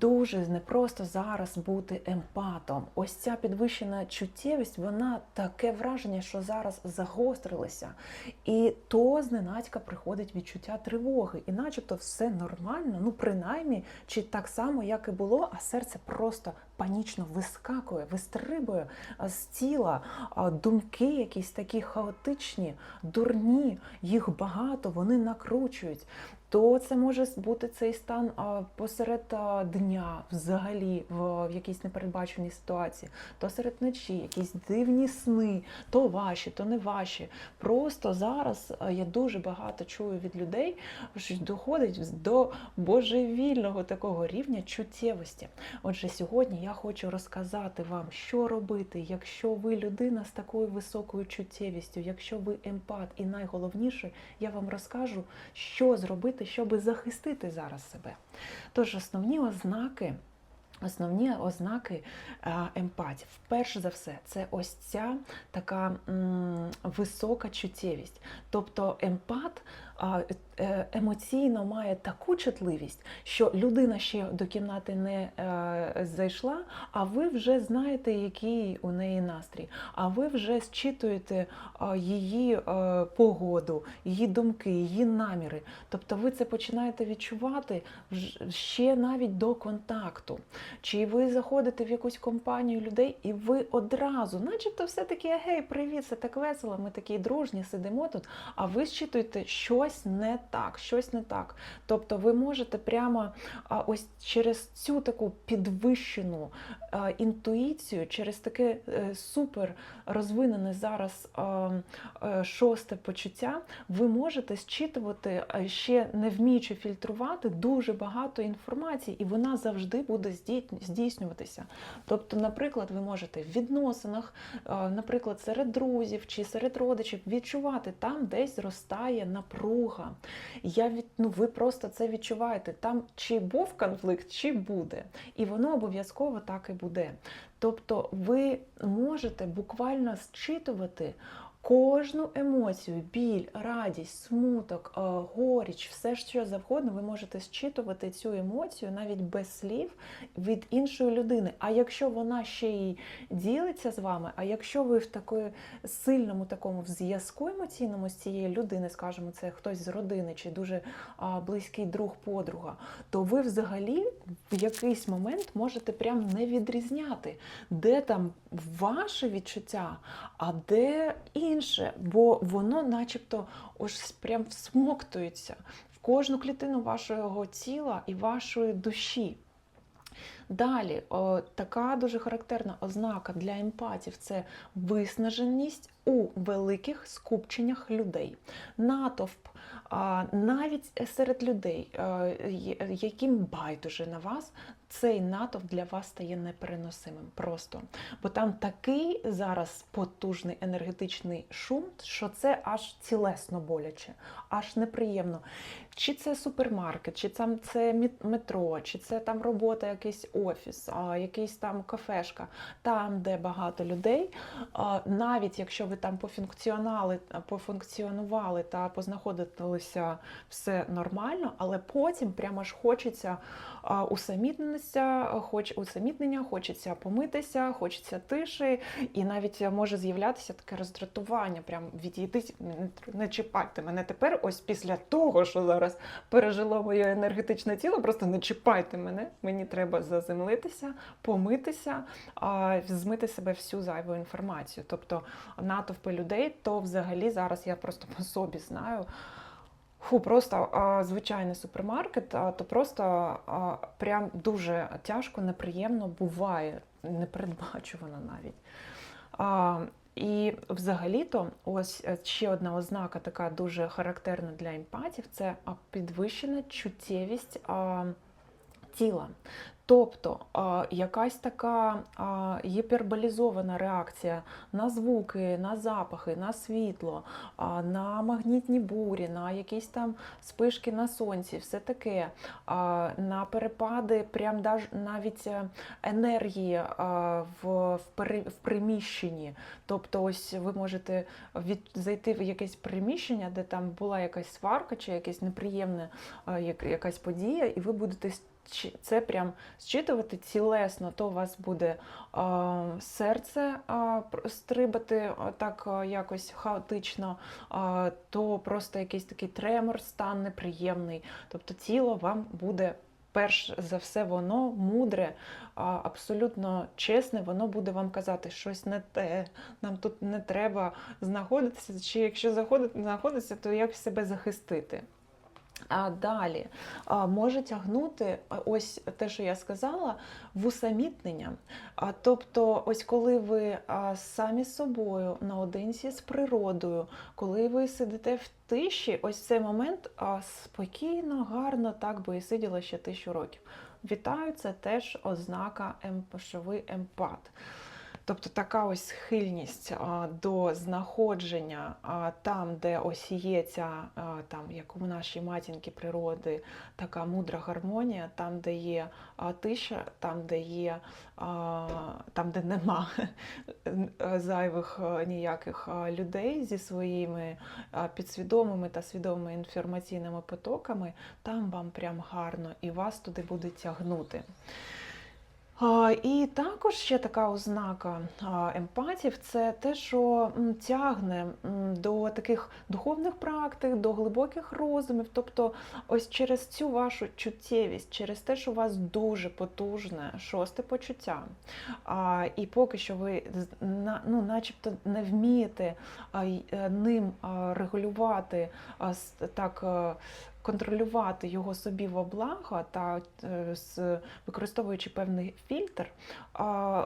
Дуже непросто зараз бути емпатом. Ось ця підвищена чуттєвість, вона таке враження, що зараз загострилася. І то зненацька приходить відчуття тривоги. І начебто все нормально, ну принаймні, чи так само, як і було, а серце просто панічно вискакує, вистрибує з тіла. Думки якісь такі хаотичні, дурні, їх багато, вони накручують то це може бути цей стан посеред дня, взагалі, в, якійсь непередбаченій ситуації, то серед ночі, якісь дивні сни, то ваші, то не ваші. Просто зараз я дуже багато чую від людей, що доходить до божевільного такого рівня чуттєвості. Отже, сьогодні я хочу розказати вам, що робити, якщо ви людина з такою високою чуттєвістю, якщо ви емпат, і найголовніше, я вам розкажу, що зробити, щоб захистити зараз себе. Тож основні ознаки. Основні ознаки е, емпатів. Перш за все, це ось ця така м, висока чуттєвість. Тобто емпат емоційно має таку чутливість, що людина ще до кімнати не е, зайшла, а ви вже знаєте, який у неї настрій. А ви вже зчитуєте її е, погоду, її думки, її наміри. Тобто ви це починаєте відчувати ще навіть до контакту. Чи ви заходите в якусь компанію людей, і ви одразу, начебто, все таки гей, привіт, все так весело, ми такі дружні, сидимо тут, а ви зчитуєте щось не так, щось не так. Тобто ви можете прямо ось через цю таку підвищену інтуїцію, через таке е, супер розвинене зараз е, шосте почуття, ви можете зчитувати, ще не вміючи фільтрувати, дуже багато інформації, і вона завжди буде здійснюватися. Тобто, наприклад, ви можете в відносинах, наприклад, серед друзів чи серед родичів відчувати, там десь зростає напруга. Я від, ну, ви просто це відчуваєте. Там чи був конфлікт, чи буде. І воно обов'язково так і буде. Тобто ви можете буквально зчитувати кожну емоцію, біль, радість, смуток, е, горіч, все що завгодно, ви можете зчитувати цю емоцію навіть без слів від іншої людини. А якщо вона ще й ділиться з вами, а якщо ви в такої сильному такому зв'язку емоційному з цією людиною, скажімо, це хтось з родини чи дуже близький друг, подруга, то ви взагалі в якийсь момент можете прям не відрізняти, де там ваше відчуття, а де інше, бо воно начебто ось прям всмоктується в кожну клітину вашого тіла і вашої душі. Далі, о, така дуже характерна ознака для емпатів це виснаженість у великих скупченнях людей. Натовп, а, навіть серед людей, е, є- яким байдуже на вас, цей натовп для вас стає непереносимим просто. Бо там такий зараз потужний енергетичний шум, що це аж цілесно боляче, аж неприємно. Чи це супермаркет, чи там це метро, чи це там робота, якийсь офіс, а, якийсь там кафешка, там, де багато людей, а, навіть якщо ви там пофункціонали, пофункціонували та познаходилися все нормально, але потім прямо ж хочеться усамітнитися, хоч усамітнення, хочеться помитися, хочеться тиші, і навіть може з'являтися таке роздратування. Прям відійдіть, не- не чіпайте мене тепер. Ось після того, що зараз пережило моє енергетичне тіло, просто не чіпайте мене. Мені треба заземлитися, помитися, змити себе всю зайву інформацію. Тобто натовпи людей, то взагалі зараз я просто по собі знаю. Фу, просто а, звичайний супермаркет, а, то просто а, прям дуже тяжко, неприємно буває, непередбачувано навіть. А, і взагалі-то, ось е, ще одна ознака, така дуже характерна для емпатів, це підвищена чуттєвість тіла. Тобто якась така гіперболізована реакція на звуки, на запахи, на світло, на магнітні бурі, на якісь там спишки на сонці, все таке, на перепади, прям навіть е, енергії в, приміщенні. Тобто, ось ви можете зайти в якесь приміщення, де там була якась сварка чи якесь неприємне, а, як, якась подія, і ви будете це прям зчитувати цілесно, то у вас буде серце стрибати так якось хаотично, то просто якийсь такий тремор, стан неприємний. Тобто тіло вам буде. Перш за все, воно мудре, абсолютно чесне, воно буде вам казати щось не те, нам тут не треба знаходитися, чи якщо заходити, знаходитися, то як себе захистити. А далі може тягнути ось те, що я сказала, в усамітнення. Тобто, ось коли ви самі з собою наодинці з природою, коли ви сидите в тиші, ось цей момент спокійно, гарно, так би і сиділа ще тисячу років. Вітаю, це теж ознака, ем- що ви емпат. Тобто така ось схильність до знаходження там, де а, там, як у нашій матінки природи, така мудра гармонія, там, де є тиша, там, де є, там, де нема зайвих ніяких людей зі своїми підсвідомими та свідомими інформаційними потоками, там вам прям гарно і вас туди буде тягнути. І також ще така ознака емпатів це те, що тягне до таких духовних практик, до глибоких розумів. Тобто, ось через цю вашу чуттєвість, через те, що у вас дуже потужне шосте почуття. І поки що ви ну, начебто не вмієте е, ним регулювати так. Контролювати його собі во благо та е, використовуючи певний фільтр,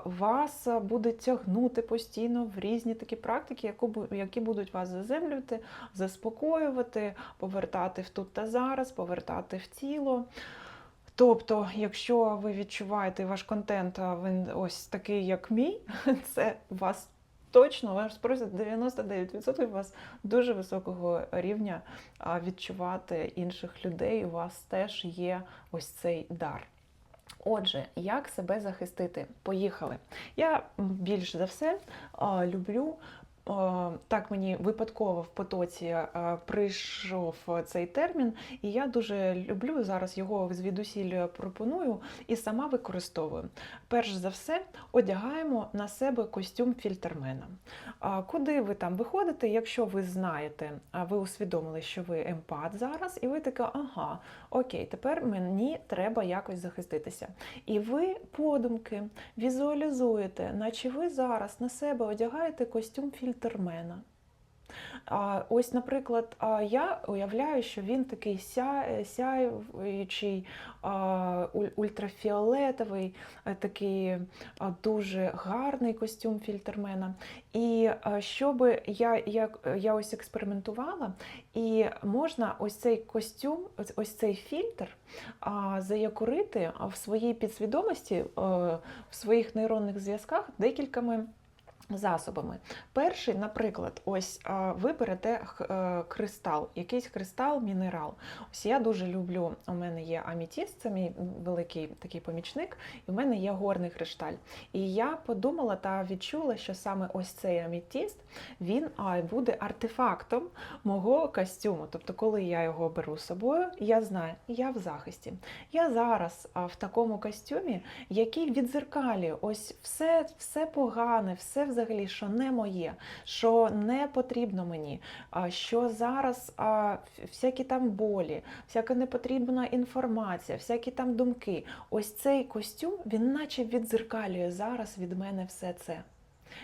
вас буде тягнути постійно в різні такі практики, які будуть вас заземлювати, заспокоювати, повертати в тут та зараз, повертати в тіло. Тобто, якщо ви відчуваєте ваш контент, він ось такий, як мій, це вас точно вас просять 99% вас дуже високого рівня відчувати інших людей. У вас теж є ось цей дар. Отже, як себе захистити? Поїхали. Я більше більш за все люблю. А, Так мені випадково в потоці прийшов цей термін, і я дуже люблю зараз його звідусіль пропоную і сама використовую. Перш за все, одягаємо на себе костюм фільтермена. Куди ви там виходите, якщо ви знаєте, ви усвідомили, що ви емпат зараз, і ви така, ага, окей, тепер мені треба якось захиститися. І ви подумки візуалізуєте, наче ви зараз на себе одягаєте костюм фільтермена. А, ось, наприклад, я уявляю, що він такий ся- сяючий, ультрафіолетовий, такий дуже гарний костюм фільтермена. І а, щоби я, я, я ось експериментувала, і можна ось цей костюм, ось- цей фільтр а, заякорити в своїй підсвідомості, в своїх нейронних зв'язках декількома засобами. Перший, наприклад, ось ви берете е, кристал, якийсь кристал, мінерал. Ось я дуже люблю. У мене є амітіст, це мій великий такий помічник, і в мене є горний кришталь. І я подумала та відчула, що саме ось цей амітіст він буде артефактом мого костюму. Тобто, коли я його беру з собою, я знаю, я в захисті. Я зараз в такому костюмі, який відзеркалює ось все, все погане, все взагалі, що не моє, що не потрібно мені, що зараз всякі там болі, всяка непотрібна інформація, всякі там думки. Ось цей костюм, він наче відзеркалює зараз від мене все це.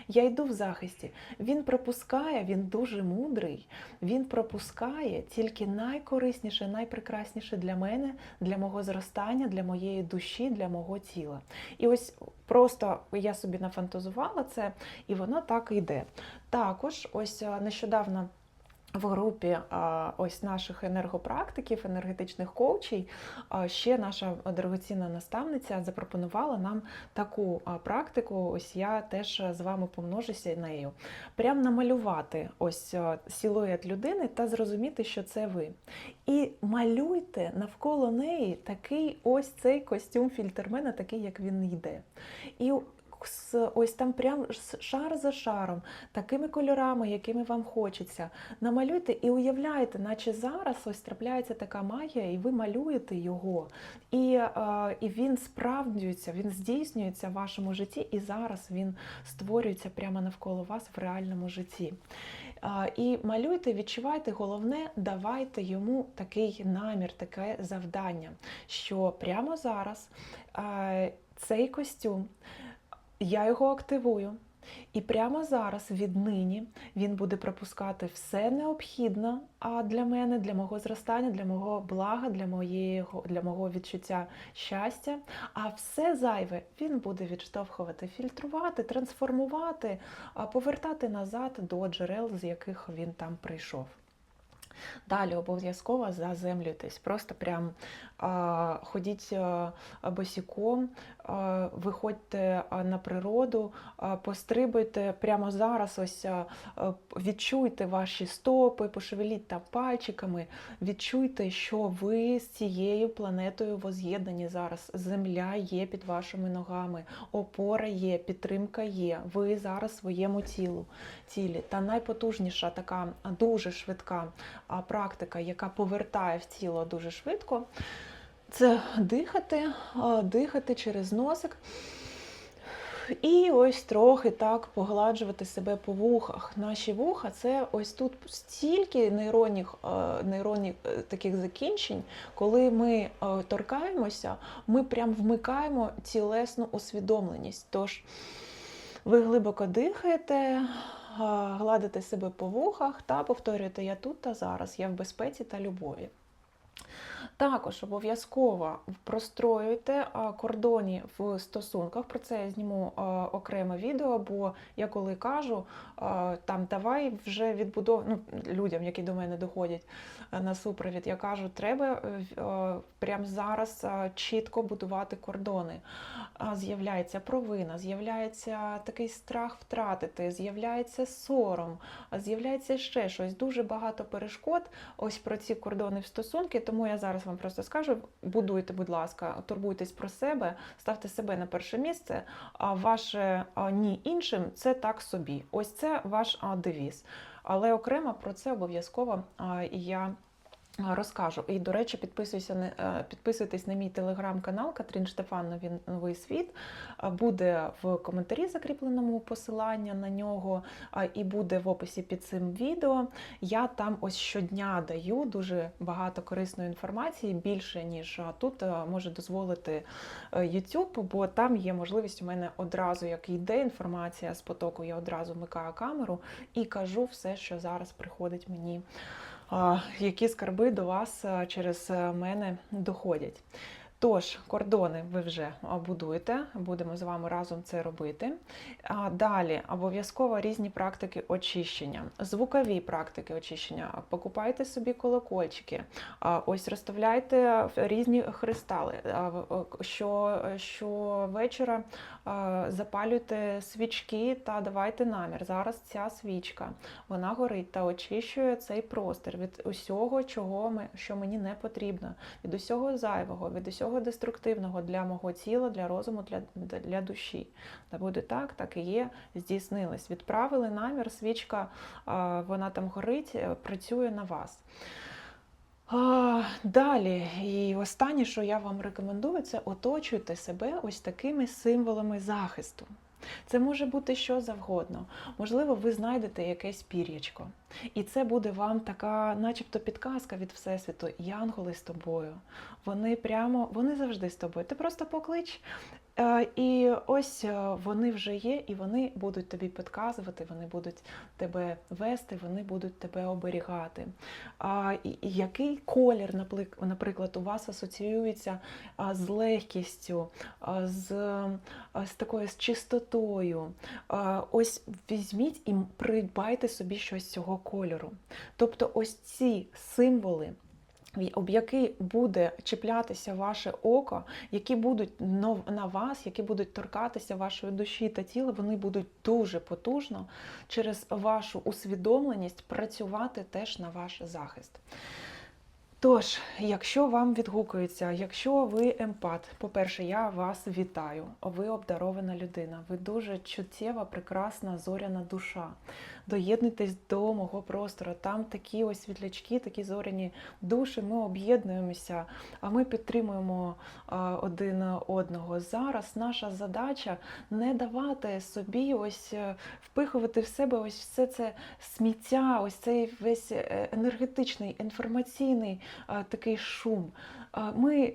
Я йду в захисті. Він пропускає, він дуже мудрий. Він пропускає тільки найкорисніше, найпрекрасніше для мене, для мого зростання, для моєї душі, для мого тіла. І ось просто я собі нафантазувала це, і воно так і йде. Також, ось нещодавно. В групі ось наших енергопрактиків, енергетичних коучей, ще наша дорогоцінна наставниця запропонувала нам таку практику. Ось я теж з вами помножуся нею. Прям намалювати ось силует людини та зрозуміти, що це ви. І малюйте навколо неї такий ось цей костюм фільтермена, такий, як він йде. І ось там прям шар за шаром, такими кольорами, якими вам хочеться. Намалюйте і уявляйте, наче зараз ось трапляється така магія, і ви малюєте його. І, е, і він справджується, він здійснюється в вашому житті, і зараз він створюється прямо навколо вас в реальному житті. І малюйте, відчувайте, головне, давайте йому такий намір, таке завдання, що прямо зараз цей костюм, я його активую. І прямо зараз, віднині, він буде пропускати все необхідне для мене, для мого зростання, для мого блага, для моєго, для мого відчуття щастя. А все зайве він буде відштовхувати, фільтрувати, трансформувати, повертати назад до джерел, з яких він там прийшов. Далі обов'язково заземлюйтесь, просто прям а, ходіть босіком, виходьте на природу, пострибуйте прямо зараз. Ось відчуйте ваші стопи, пошевеліть там пальчиками, відчуйте, що ви з цією планетою воз'єднані зараз. Земля є під вашими ногами, опора є, підтримка є. Ви зараз своєму тілу, тілі. Та найпотужніша така дуже швидка практика, яка повертає в тіло дуже швидко, це дихати, дихати через носик. І ось трохи так погладжувати себе по вухах. Наші вуха це ось тут стільки нейронних, е, нейронних е, таких закінчень, коли ми торкаємося, ми прям вмикаємо тілесну усвідомленість. Тож ви глибоко дихаєте, гладите себе по вухах та повторюєте Я тут та зараз, я в безпеці та любові. Також обов'язково простроюйте а, кордони в стосунках. Про це я зніму окреме відео, бо я коли кажу, там давай вже відбудов... ну, людям, які до мене доходять на супровід, я кажу, треба е, прямо зараз чітко будувати кордони. З'являється провина, з'являється такий страх втратити, з'являється сором, з'являється ще щось. Дуже багато перешкод. Ось про ці кордони в стосунки. Тому я зараз вам просто скажу: будуйте, будь ласка, турбуйтесь про себе, ставте себе на перше місце. А ваше ні іншим це так собі. Ось це ваш девіз. Але окремо про це обов'язково я. Розкажу. І, до речі, підписуйся е, підписуйтесь на мій телеграм-канал Катрін Штефан Новий, світ. Буде в коментарі закріпленому посилання на нього, а, і буде в описі під цим відео. Я там ось щодня даю дуже багато корисної інформації, більше ніж тут може дозволити е, YouTube, бо там є можливість у мене одразу, як йде інформація з потоку, я одразу вмикаю камеру і кажу все, що зараз приходить мені які скарби до вас через е, мене доходять. Тож, кордони ви вже будуєте, будемо з вами разом це робити. Далі обов'язково різні практики очищення, звукові практики очищення. Покупайте собі колокольчики, ось розставляйте різні кристали. А, Що, щовечора запалюйте свічки та давайте намір. Зараз ця свічка вона горить та очищує цей простір від усього, чого ми, що мені не потрібно, від усього зайвого, від усього деструктивного для мого тіла, для розуму, для, для душі. Та буде так, так і є, здійснилось. Відправили намір, свічка, вона там горить, е, працює на вас. Далі, і останнє, що я вам рекомендую, це оточуйте себе ось такими символами захисту. Це може бути що завгодно. Можливо, ви знайдете якесь пір'ячко. І це буде вам така, начебто, підказка від Всесвіту. Янголи з тобою. Вони прямо, вони завжди з тобою. Ти просто поклич. Е, І ось е, вони вже є, і вони будуть тобі підказувати, вони будуть тебе вести, вони будуть тебе оберігати. Який колір, наприклад, у вас асоціюється з легкістю, з, з такою з чистотою? Ось візьміть і придбайте собі щось цього кольору. Тобто, ось ці символи. Об які буде чіплятися ваше око, які будуть на вас, які будуть торкатися вашої душі та тіла, вони будуть дуже потужно через вашу усвідомленість працювати теж на ваш захист. Тож, якщо вам відгукується, якщо ви емпат, по-перше, я вас вітаю. Ви обдарована людина, ви дуже чуттєва, прекрасна, зоряна душа. Доєднуйтесь до мого простору. Там такі ось світлячки, такі зоряні душі. Ми об'єднуємося, а ми підтримуємо один одного. Зараз наша задача не давати собі ось е, впихувати в себе ось все це сміття, ось цей весь е, енергетичний, інформаційний такий шум. Ми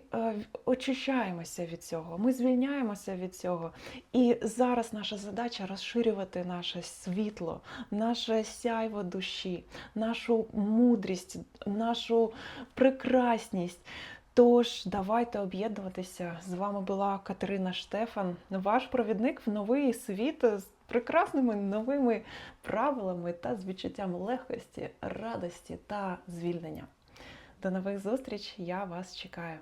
очищаємося від цього, ми звільняємося від цього. І зараз наша задача розширювати наше світло, наше сяйво душі, нашу мудрість, нашу прекрасність. Тож давайте об'єднуватися. З вами була Катерина Штефан, ваш провідник в новий світ з прекрасними новими правилами та з відчуттям легкості, радості та звільнення. До нових зустріч! Я вас чекаю.